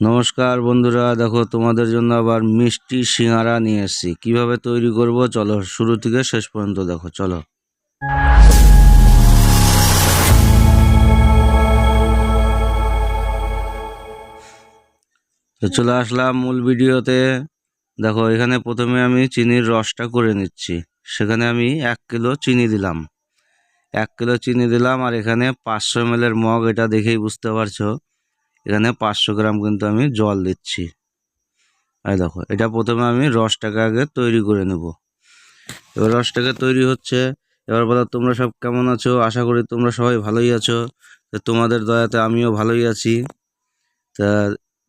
নমস্কার বন্ধুরা, দেখো তোমাদের জন্য আবার মিষ্টি সিঙ্গারা নিয়ে এসেছি। কীভাবে তৈরি করব? চলো শুরু থেকে শেষ পর্যন্ত দেখো, চলো। তো চলে আসলাম মূল ভিডিওতে। দেখো, এখানে প্রথমে আমি চিনির রসটা করে নিচ্ছি। সেখানে আমি এক কিলো চিনি দিলাম। এক কিলো চিনি দিলাম আর এখানে পাঁচশো এম মগ, এটা দেখেই বুঝতে পারছ। এখানে পাঁচশো গ্রাম কিন্তু আমি জল দিচ্ছি। এই দেখো, এটা প্রথমে আমি রসটাকে আগে তৈরি করে নেব। এবার রসটাকে তৈরি হচ্ছে, এবার বলো তোমরা সব কেমন আছো? আশা করি তোমরা সবাই ভালোই আছো। তো তোমাদের দয়াতে আমিও ভালোই আছি। তা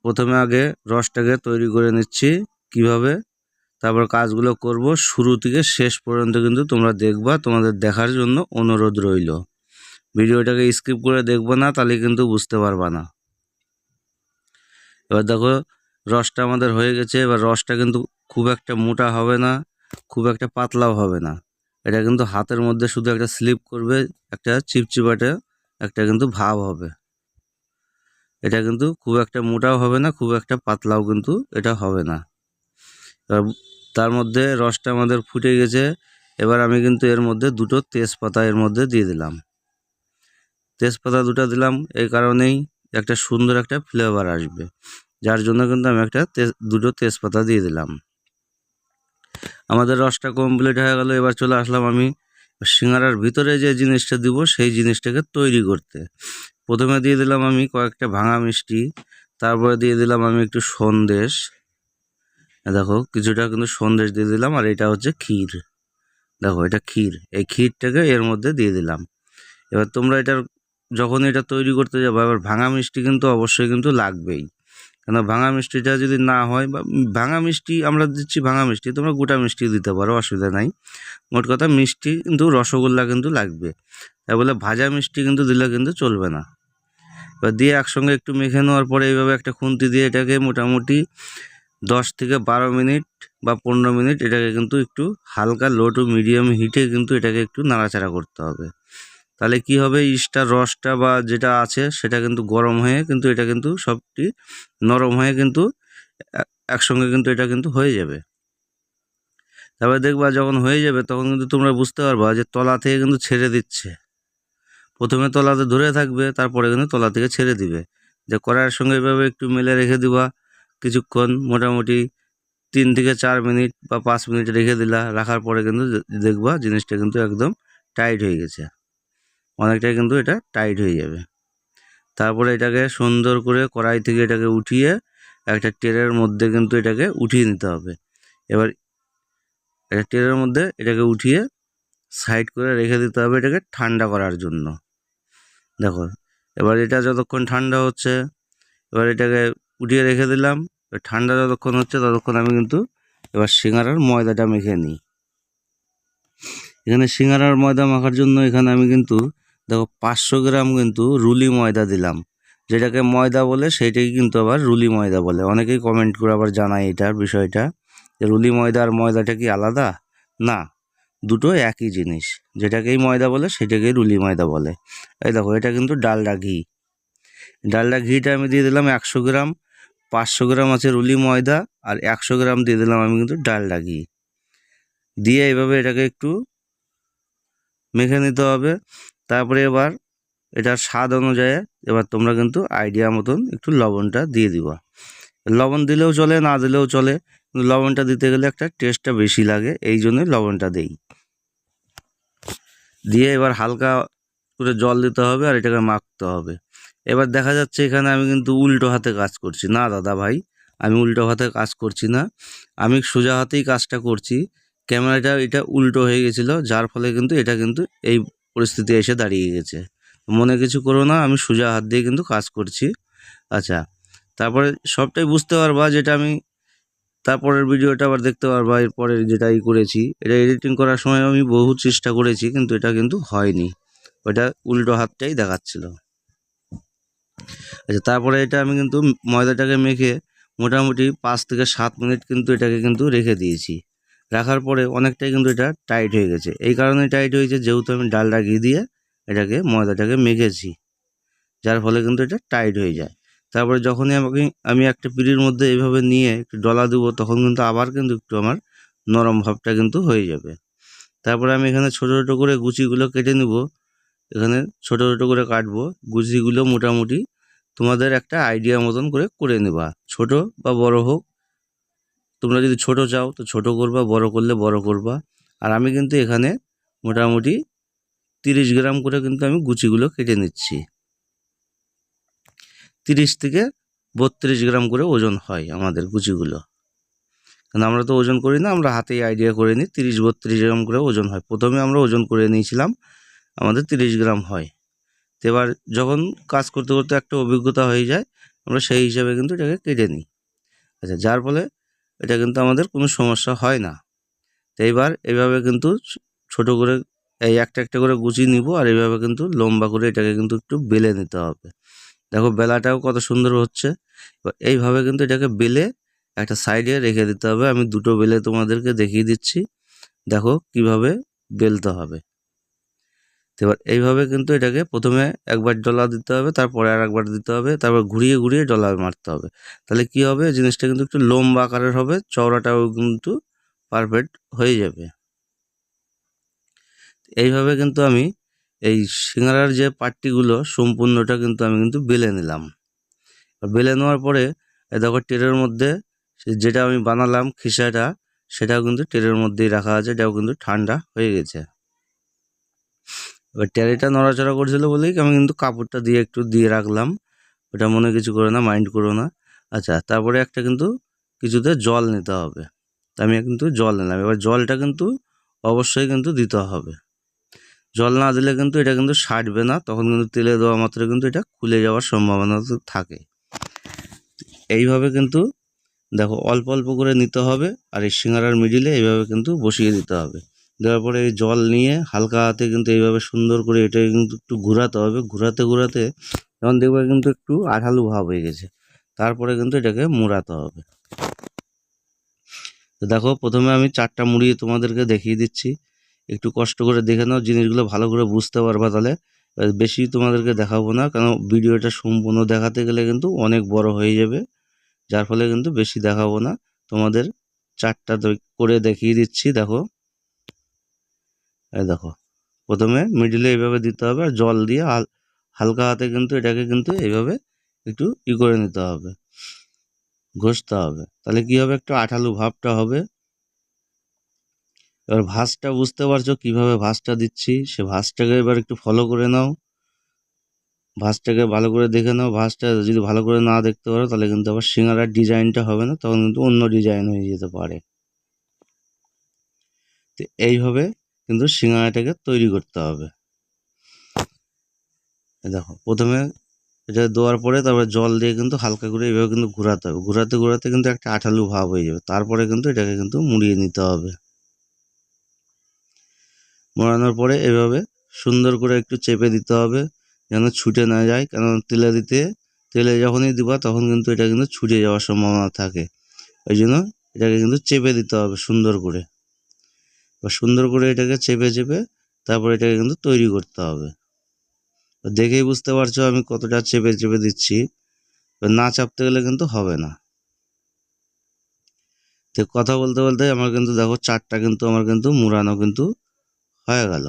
প্রথমে আগে রসটাকে তৈরি করে নিচ্ছি কীভাবে? তারপর কাজগুলো করব। শুরু থেকে শেষ পর্যন্ত কিন্তু তোমরা দেখবা, তোমাদের দেখার জন্য অনুরোধ রইল। ভিডিওটাকে স্কিপ করে দেখব না, তাহলে কিন্তু বুঝতে পারবা না। এবার দেখো, রসটা আমাদের হয়ে গেছে, এবার রসটা কিন্তু খুব একটা মোটা হবে না, খুব একটা পাতলাও হবে না। এটা কিন্তু হাতের মধ্যে শুধু একটা স্লিপ করবে, একটা চিপচিপাটে একটা কিন্তু ভাব হবে। এটা কিন্তু খুব একটা মোটাও হবে না, খুব একটা পাতলাও কিন্তু এটা হবে না। এবার তার মধ্যে রসটা আমাদের ফুটে গেছে, এবার আমি কিন্তু এর মধ্যে দুটো তেজপাতা এর মধ্যে দিয়ে দিলাম। তেজপাতা দুটো দিলাম, এই কারণেই একটা সুন্দর একটা ফ্লেভার আসবে। যার জন্য কিন্তু আমি একটা দুটো তেজপাতা দিয়ে দিলাম। আমাদের রসটা কমপ্লিট হয়ে গেল, এবার চলে আসলাম আমি সিঙ্গারার ভিতরে যে জিনিসটা দিব, সেই জিনিসটাকে তৈরি করতে। প্রথমে দিয়ে দিলাম আমি কয়েকটা ভাঙা মিষ্টি, তারপরে দিয়ে দিলাম আমি একটু সন্দেশ। দেখো, কিছুটা কিন্তু সন্দেশ দিয়ে দিলাম, আর এটা হচ্ছে ক্ষীর। দেখো, এটা ক্ষীর। এই ক্ষীরটাকে এর মধ্যে দিয়ে দিলাম। এবার তোমরা এটার যখন এটা তৈরি করতে যাব, এবার ভাঙা মিষ্টি কিন্তু অবশ্যই কিন্তু লাগবেই। কেন ভাঙা মিষ্টিটা যদি না হয় বা ভাঙা মিষ্টি আমরা দিচ্ছি ভাঙা মিষ্টি, তোমরা গোটা মিষ্টি দিতে পারো, অসুবিধা নাই। মোট কথা মিষ্টি কিন্তু রসগোল্লা কিন্তু লাগবে। তাই বলে ভাজা মিষ্টি কিন্তু দিলে কিন্তু চলবে না। এবার দিয়ে একসঙ্গে একটু মেখে নেওয়ার পরে এইভাবে একটা খুন্তি দিয়ে এটাকে মোটামুটি দশ থেকে বারো মিনিট বা পনেরো মিনিট এটাকে কিন্তু একটু হালকা লো টু মিডিয়াম হিটে কিন্তু এটাকে একটু নাড়াচাড়া করতে হবে। তাহলে কি হবে? ইস্টার রসটা বা যেটা আছে, সেটা কিন্তু গরম হয়ে কিন্তু এটা কিন্তু সবটি নরম হয়ে কিন্তু একসঙ্গে কিন্তু এটা কিন্তু হয়ে যাবে। তারপরে দেখবা যখন হয়ে যাবে, তখন কিন্তু তোমরা বুঝতে পারবা যে তলা থেকে কিন্তু ছেড়ে দিচ্ছে। প্রথমে তলাতে ধরে থাকবে, তারপরে কিন্তু তলা থেকে ছেড়ে দিবে। যে কড়াইয়ের সঙ্গে এভাবে একটু মেলে রেখে দিবা, কিছুক্ষণ মোটামুটি তিন থেকে চার মিনিট বা পাঁচ মিনিট রেখে দিলা, রাখার পরে কিন্তু দেখবা জিনিসটা কিন্তু একদম টাইট হয়ে গেছে। অনেকটাই কিন্তু এটা টাইট হয়ে যাবে। তারপরে এটাকে সুন্দর করে কড়াই থেকে এটাকে উঠিয়ে একটা ট্রেনের মধ্যে কিন্তু এটাকে উঠিয়ে নিতে হবে। এবার এটা ট্রেনের মধ্যে এটাকে উঠিয়ে সাইড করে রেখে দিতে হবে এটাকে ঠান্ডা করার জন্য। দেখো, এবার এটা যতক্ষণ ঠান্ডা হচ্ছে, এবার এটাকে উঠিয়ে রেখে দিলাম। ঠান্ডা যতক্ষণ হচ্ছে ততক্ষণ আমি কিন্তু এবার সিঙ্গারার ময়দাটা মেখে নিই। এখানে সিঙ্গারার ময়দা মাখার জন্য এখানে আমি কিন্তু দেখো, পাঁচশো গ্রাম কিন্তু রুলি ময়দা দিলাম। যেটাকে ময়দা বলে, সেইটাকে কিন্তু আবার রুলি ময়দা বলে। অনেকেই কমেন্ট করে আবার জানায় এটার বিষয়টা, যে রুলি ময়দা আর ময়দাটা কি আলাদা? না, দুটো একই জিনিস। যেটাকেই ময়দা বলে, সেটাকেই রুলি ময়দা বলে। এই দেখো, এটা কিন্তু ডালডা ঘি। ডালডা ঘিটা আমি দিয়ে দিলাম একশো গ্রাম, পাঁচশো গ্রাম আছে রুলি ময়দা আর একশো গ্রাম দিয়ে দিলাম আমি কিন্তু ডালডা ঘি। দিয়ে এইভাবে এটাকে একটু মেখে নিতে হবে। তারপরে এবার এটার স্বাদ অনুযায়ী এবার তোমরা কিন্তু আইডিয়া মতন একটু লবণটা দিয়ে দিবা। লবণ দিলেও চলে, না দিলেও চলে, কিন্তু লবণটা দিতে গেলে একটা টেস্টটা বেশি লাগে, এই জন্যই লবণটা দেই। দিয়ে এবার হালকা করে জল দিতে হবে আর এটাকে মাখতে হবে। এবার দেখা যাচ্ছে এখানে আমি কিন্তু উল্টো হাতে কাজ করছি। না দাদা ভাই, আমি উল্টো হাতে কাজ করছি না। আমি সোজা হাতেই কাজটা করছি। ক্যামেরাটা এটা উল্টো হয়ে গেছিল, যার ফলে কিন্তু এটা কিন্তু এই পরিস্থিতি এসে দাঁড়িয়ে গেছে। মনে কিছু করো না, আমি সোজা হাত দিয়ে কিন্তু কাজ করছি। আচ্ছা তারপরে সবটাই বুঝতে পারবা যেটা আমি তারপরের ভিডিওটা আবার দেখতে পারবা, এরপরে যেটা ই করেছি। এটা এডিটিং করার সময় আমি বহু চেষ্টা করেছি, কিন্তু এটা কিন্তু হয়নি। ওটা উল্টো হাতটাই দেখাচ্ছিল। আচ্ছা তারপরে এটা আমি কিন্তু ময়দাটাকে মেখে মোটামুটি পাঁচ থেকে সাত মিনিট কিন্তু এটাকে কিন্তু রেখে দিয়েছি। রাখার পরে অনেকটাই কিন্তু এটা টাইট হয়ে গেছে। এই কারণে টাইট হয়েছে, যেহেতু আমি ডালটা ঘি দিয়ে এটাকে, ময়দাটাকে মেখেছি, যার ফলে কিন্তু এটা টাইট হয়ে যায়। তারপরে যখনই আমাকে, আমি একটা পিঁড়ির মধ্যে এইভাবে নিয়ে একটু ডলা দেবো, তখন কিন্তু আবার কিন্তু একটু আমার নরম ভাবটা কিন্তু হয়ে যাবে। তারপরে আমি এখানে ছোটো ছোটো করে গুচিগুলো কেটে নেব। এখানে ছোটো ছোটো করে কাটবো। গুচিগুলো মোটামুটি তোমাদের একটা আইডিয়া মতন করে করে নেবা। ছোট বা বড় হোক তোমরা যদি ছোট চাও, তো ছোট করবা, বড় করলে বড় করবা। আর আমি কিন্তু এখানে মোটামুটি তিরিশ গ্রাম করে কিন্তু আমি গুচিগুলো কেটে নিচ্ছি। তিরিশ থেকে বত্রিশ গ্রাম করে ওজন হয় আমাদের গুচিগুলো। কারণ আমরা তো ওজন করি না, আমরা হাতেই আইডিয়া করে নিই, তিরিশ বত্রিশ গ্রাম করে ওজন হয়। প্রথমে আমরা ওজন করে নিয়েছিলাম, আমাদের তিরিশ গ্রাম হয়। তো এবার যখন কাজ করতে করতে একটা অভিজ্ঞতা হয়ে যায়, আমরা সেই হিসাবে কিন্তু এটাকে কেটে নিই। আচ্ছা যার ফলে এটা কিন্তু আমাদের কোনো সমস্যা হয় না। তো এইবার এইভাবে কিন্তু ছোট করে এই একটা একটা করে গুছিয়ে নিব আর এইভাবে কিন্তু লম্বা করে এটাকে কিন্তু একটু বেলে নিতে হবে। দেখো বেলাটাও কত সুন্দর হচ্ছে। এইভাবে কিন্তু এটাকে বেলে একটা সাইডে রেখে দিতে হবে। আমি দুটো বেলে তোমাদেরকে দেখিয়ে দিচ্ছি। দেখো কীভাবে বেলতে হবে। এবার এইভাবে কিন্তু এটাকে প্রথমে একবার ডলা দিতে হবে, তারপরে আর একবার দিতে হবে, তারপর ঘুরিয়ে ঘুরিয়ে ডলা মারতে হবে। তাহলে কি হবে? জিনিসটা কিন্তু একটু লম্বা আকারের হবে, চওড়াটাও কিন্তু পারফেক্ট হয়ে যাবে। এইভাবে কিন্তু আমি এই সিঙ্গারার যে পাট্টিগুলো সম্পূর্ণটা কিন্তু আমি কিন্তু বেলে নিলাম। বেলে নেওয়ার পরে দেখো ট্রেনের মধ্যে যেটা আমি বানালাম খিসাটা, সেটাও কিন্তু টেরের মধ্যেই রাখা আছে, এটাও কিন্তু ঠান্ডা হয়ে গেছে। এবার ট্যারিটা নড়াচড়া করছিল বলেই আমি কিন্তু কাপড়টা দিয়ে একটু দিয়ে রাখলাম। ওটা মনে কিছু করো না মাইন্ড করো না। আচ্ছা তারপরে একটা কিন্তু কিছুতে জল নিতে হবে। তা আমি কিন্তু জল নিলাম। এবার জলটা কিন্তু অবশ্যই কিন্তু দিতে হবে। জল না দিলে কিন্তু এটা কিন্তু সাটবে না। তখন কিন্তু তেলে দেওয়া মাত্র কিন্তু এটা খুলে যাওয়ার সম্ভাবনা থাকে। এইভাবে কিন্তু দেখো, অল্প অল্প করে নিতে হবে। আর এই সিঙ্গারার মিডিলে এইভাবে কিন্তু বসিয়ে দিতে হবে। দেওয়ার পরে এই জল নিয়ে হালকা হাতে কিন্তু এইভাবে সুন্দর করে এটা কিন্তু একটু ঘোরাতে হবে। ঘোরাতে ঘোরাতে যখন দেখবে কিন্তু একটু আঠালু ভাব হয়ে গেছে। তারপরে কিন্তু এটাকে মুড়াতে হবে। তো দেখো, প্রথমে আমি চারটা মুড়িয়ে তোমাদেরকে দেখিয়ে দিচ্ছি। একটু কষ্ট করে দেখে নাও, জিনিসগুলো ভালো করে বুঝতে পারবা তাহলে। বেশি তোমাদেরকে দেখাবো না, কারণ ভিডিওটা সম্পূর্ণ দেখাতে গেলে কিন্তু অনেক বড় হয়ে যাবে। যার ফলে কিন্তু বেশি দেখাবো না। তোমাদের চারটা করে দেখিয়ে দিচ্ছি, দেখো। এই দেখো, প্রথমে মিডিলে এইভাবে দিতে হবে আর জল দিয়ে হাল, হালকা হাতে কিন্তু এটাকে কিন্তু এইভাবে একটু ই করে নিতে হবে, ঘষতে হবে। তাহলে কি হবে? একটু আঠালু ভাবটা হবে। এবার ভাঁজটা বুঝতে পারছ কীভাবে ভাঁজটা দিচ্ছি? সে ভাঁজটাকে এবার একটু ফলো করে নাও। ভাঁজটাকে ভালো করে দেখে নাও। ভাঁজটা যদি ভালো করে না দেখতে পারো, তাহলে কিন্তু আবার সিঙ্গারার ডিজাইনটা হবে না, তখন কিন্তু অন্য ডিজাইন হয়ে যেতে পারে। তো এইভাবে কিন্তু সিঙ্গারাটাকে তৈরি করতে হবে। দেখো, প্রথমে এটা দেওয়ার পরে তারপরে জল দিয়ে কিন্তু হালকা করে এভাবে কিন্তু ঘোরাতে হবে। ঘোরাতে ঘোরাতে কিন্তু একটা আঠালু ভাব হয়ে যাবে। তারপরে কিন্তু এটাকে কিন্তু মুড়িয়ে নিতে হবে। মোড়ানোর পরে এভাবে সুন্দর করে একটু চেপে দিতে হবে, যেন ছুটে না যায়। কেন তেলে দিতে, তেলে যখনই দিবা তখন কিন্তু এটা কিন্তু ছুটে যাওয়ার সম্ভাবনা থাকে। ওই জন্য এটাকে কিন্তু চেপে দিতে হবে সুন্দর করে। সুন্দর করে এটাকে চেপে চেপে তারপরে এটাকে কিন্তু তৈরি করতে হবে। দেখেই বুঝতে পারছ আমি কতটা চেপে চেপে দিচ্ছি। না চাপতে গেলে কিন্তু হবে না। তো কথা বলতে বলতে আমার কিন্তু দেখো চারটা কিন্তু আমার কিন্তু মুড়ানো কিন্তু হয়ে গেল।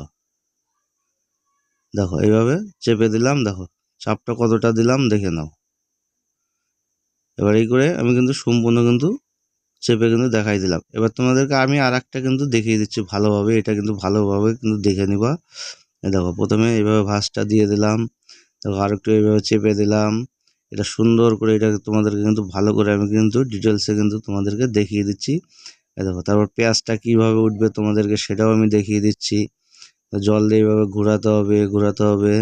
দেখো এইভাবে চেপে দিলাম, দেখো চাপটা কতটা দিলাম দেখে নাও। এবার এই করে আমি কিন্তু সম্পূর্ণ কিন্তু চেপে কিন্তু দেখাই দিলাম। এবার তোমাদেরকে আমি আর একটা কিন্তু দেখিয়ে দিচ্ছি ভালোভাবে। এটা কিন্তু ভালোভাবে কিন্তু দেখে নিবা। দেখো, প্রথমে এইভাবে ভাঁজটা দিয়ে দিলাম। দেখো আর একটু এইভাবে চেপে দিলাম। এটা সুন্দর করে এটা তোমাদেরকে কিন্তু ভালো করে আমি কিন্তু ডিটেলসে কিন্তু তোমাদেরকে দেখিয়ে দিচ্ছি। দেখো, তারপর পেঁয়াজটা কীভাবে উঠবে তোমাদেরকে সেটাও আমি দেখিয়ে দিচ্ছি। জল দিয়ে এইভাবে ঘোরাতে হবে ঘোরাতে হবে।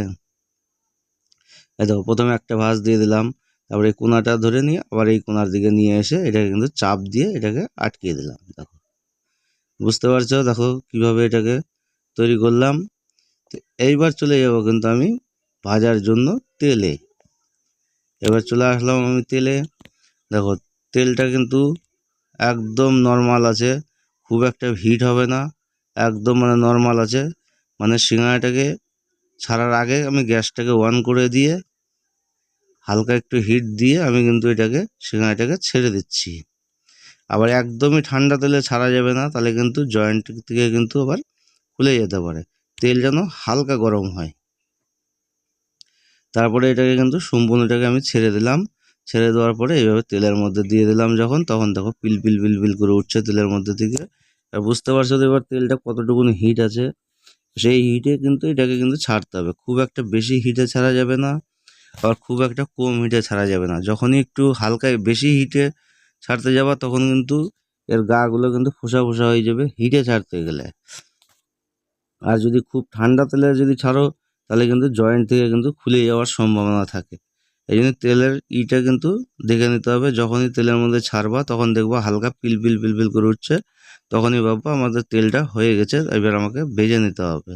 দেখো, প্রথমে একটা ভাঁজ দিয়ে দিলাম। তারপরে এই কোনাটা ধরে নিয়ে আবার এই কোনার দিকে নিয়ে এসে এটাকে কিন্তু চাপ দিয়ে এটাকে আটকিয়ে দিলাম, দেখো। বুঝতে পারছ? দেখো কীভাবে এটাকে তৈরি করলাম। তো এইবার চলে যাব কিন্তু আমি ভাজার জন্য তেলে। এবার চলে আসলাম আমি তেলে। দেখো, তেলটা কিন্তু একদম নর্মাল আছে, খুব একটা হিট হবে না, একদম মানে নর্মাল আছে। মানে সিঙ্গাড়াটাকে ছাড়ার আগে আমি গ্যাসটাকে অন করে দিয়ে হালকা একটু হিট দিয়ে আমি কিন্তু এটাকে সিঙ্গারাটাকে ছেড়ে দিচ্ছি। আবার একদমই ঠান্ডা তেলে ছাড়া যাবে না, তাহলে কিন্তু জয়েন্ট থেকে কিন্তু আবার খুলে যেতে পারে। তেল যেন হালকা গরম হয়। তারপরে এটাকে কিন্তু সম্পূর্ণটাকে আমি ছেড়ে দিলাম। ছেড়ে দেওয়ার পরে এইভাবে তেলের মধ্যে দিয়ে দিলাম যখন, তখন দেখো পিল পিল পিল পিল করে উঠছে তেলের মধ্যে থেকে। আর বুঝতে পারছ তো এবার তেলটা কতটুকুনি হিট আছে? সেই হিটে কিন্তু এটাকে কিন্তু ছাড়তে হবে। খুব একটা বেশি হিটে ছাড়া যাবে না। আবার খুব একটা কম হিটে ছাড়া যাবে না। যখনই একটু হালকা বেশি হিটে ছাড়তে যাবা, তখন কিন্তু এর গাগুলো কিন্তু ফোসা ফোসা হয়ে যাবে হিটে ছাড়তে গেলে। আর যদি খুব ঠান্ডা তেলে যদি ছাড়ো, তাহলে কিন্তু জয়েন্ট থেকে কিন্তু খুলে যাওয়ার সম্ভাবনা থাকে। এই জন্য তেলের ইটা কিন্তু দেখে নিতে হবে, যখনই তেলের মধ্যে ছাড়বা, তখন দেখবা হালকা পিল পিল পিল পিল করে উঠছে। তখনই ভাববা আমাদের তেলটা হয়ে গেছে, এবার আমাকে ভেজে নিতে হবে।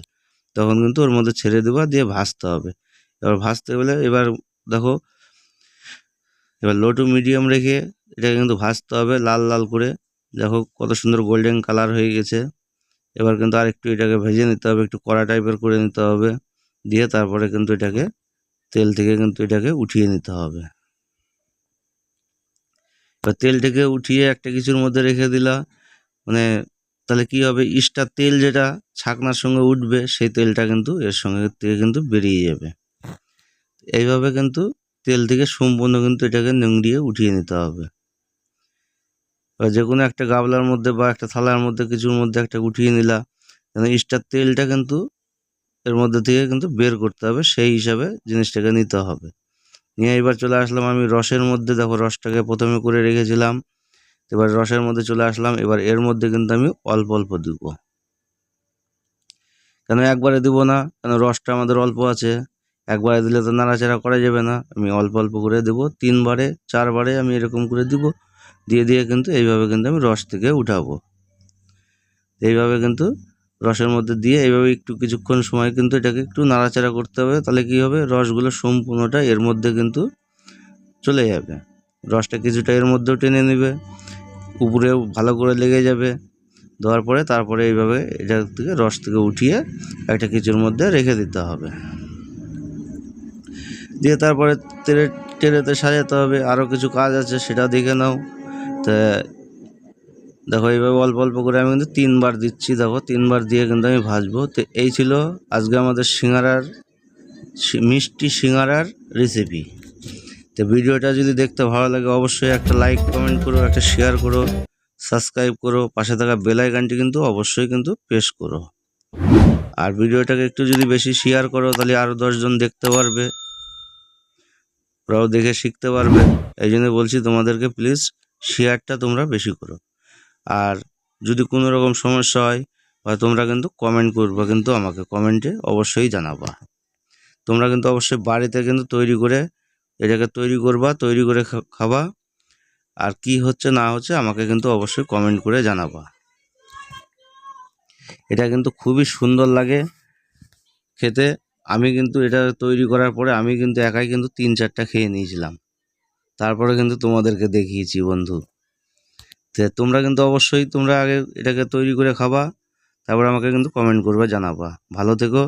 তখন কিন্তু ওর মধ্যে ছেড়ে দেবা, দিয়ে ভাজতে হবে। এবার ভাজতে গেলে এবার দেখো, এবার লো টু মিডিয়াম রেখে এটাকে কিন্তু ভাজতে হবে লাল লাল করে। দেখো কত সুন্দর গোল্ডেন কালার হয়ে গেছে। এবার কিন্তু আর একটু এটাকে ভেজে নিতে হবে, একটু কড়া টাইপের করে নিতে হবে। দিয়ে তারপরে কিন্তু এটাকে তেল থেকে কিন্তু এটাকে উঠিয়ে নিতে হবে। এবার তেল থেকে উঠিয়ে একটা কিছুর মধ্যে রেখে দিলা। মানে তাহলে কি হবে? ইস্টার তেল যেটা ছাকনার সঙ্গে উঠবে, সেই তেলটা কিন্তু এর সঙ্গে থেকে কিন্তু বেরিয়ে যাবে। এইভাবে কিন্তু তেল থেকে সম্পূর্ণ কিন্তু এটাকে নিংড়িয়ে উঠিয়ে নিতে হবে। এবার যে কোনো একটা গাবলার মধ্যে বা একটা থালার মধ্যে কিছুর মধ্যে একটা উঠিয়ে নিলা, যেন ইস্টার তেলটা কিন্তু এর মধ্যে থেকে কিন্তু বের করতে হবে, সেই হিসাবে জিনিসটাকে নিতে হবে। নিয়ে এবার চলে আসলাম আমি রসের মধ্যে, দেখো রসটাকে প্রথমে করে রেখেছিলাম, এবার রসের মধ্যে চলে আসলাম, এবার এর মধ্যে কিন্তু আমি অল্প অল্প দিব। কেন একবারে দিব না? কেন রসটা আমাদের অল্প আছে? একবারে দিলে তো নাড়াচাড়া করা যাবে না। আমি অল্প অল্প করে দেব, তিনবারে, চারবারে আমি এরকম করে দিব। দিয়ে দিয়ে কিন্তু এইভাবে কিন্তু আমি রস থেকে উঠাবো। এইভাবে কিন্তু রসের মধ্যে দিয়ে এইভাবে একটু কিছুক্ষণ সময় কিন্তু এটাকে একটু নাড়াচাড়া করতে হবে। তাহলে কি হবে? রসগুলো সম্পূর্ণটা এর মধ্যে কিন্তু চলে যাবে। রসটা কিছুটা এর মধ্যেও টেনে নেবে। উপরেও ভালো করে লেগে যাবে। দেওয়ার পরে তারপরে এইভাবে এটা থেকে রস থেকে উঠিয়ে একটা কিছুর মধ্যে রেখে দিতে হবে। দিয়ে তারপরে তেলে টেরেতে সাজাতে হবে আরও কিছু কাজ আছে সেটা দেখে নাও। তা দেখো, এইভাবে অল্প অল্প করে আমি কিন্তু তিনবার দিচ্ছি, দেখো, তিনবার দিয়ে কিন্তু আমি ভাজবো। তো এই ছিল আজকে আমাদের সিঙ্গারার মিষ্টি সিঙ্গারার রেসিপি তো ভিডিওটা যদি দেখতে ভালো লাগে, অবশ্যই একটা লাইক কমেন্ট করো, একটা শেয়ার করো সাবস্ক্রাইব করো, পাশে থাকা বেল আইকনটি কিন্তু অবশ্যই কিন্তু প্রেস করো। আর ভিডিওটাকে একটু যদি বেশি শেয়ার করো, তাহলে আরও দশজন দেখতে পারবে। ওরাও দেখে শিখতে পারবে। এই জন্য বলছি তোমাদেরকে প্লিজ শেয়ারটা তোমরা বেশি করো। আর যদি কোনো রকম সমস্যা হয়, বা তোমরা কিন্তু কমেন্ট করবে, কিন্তু আমাকে কমেন্টে অবশ্যই জানাবা। তোমরা কিন্তু অবশ্যই বাড়িতে কিন্তু তৈরি করে এটাকে তৈরি করবা, তৈরি করে খাবা। আর কি হচ্ছে, না হচ্ছে আমাকে কিন্তু অবশ্যই কমেন্ট করে জানাবা। এটা কিন্তু খুবই সুন্দর লাগে খেতে। আমি কিন্তু এটা তৈরি করার পরে আমি কিন্তু একাই কিন্তু তিন চারটা খেয়ে নিয়েছিলাম। তারপরে কিন্তু তোমাদেরকে দেখিয়েছি বন্ধু। তো তোমরা কিন্তু অবশ্যই তোমরা আগে এটাকে তৈরি করে খাবা, তারপর আমাকে কিন্তু কমেন্ট করবে, জানাবা। ভালো থেকো।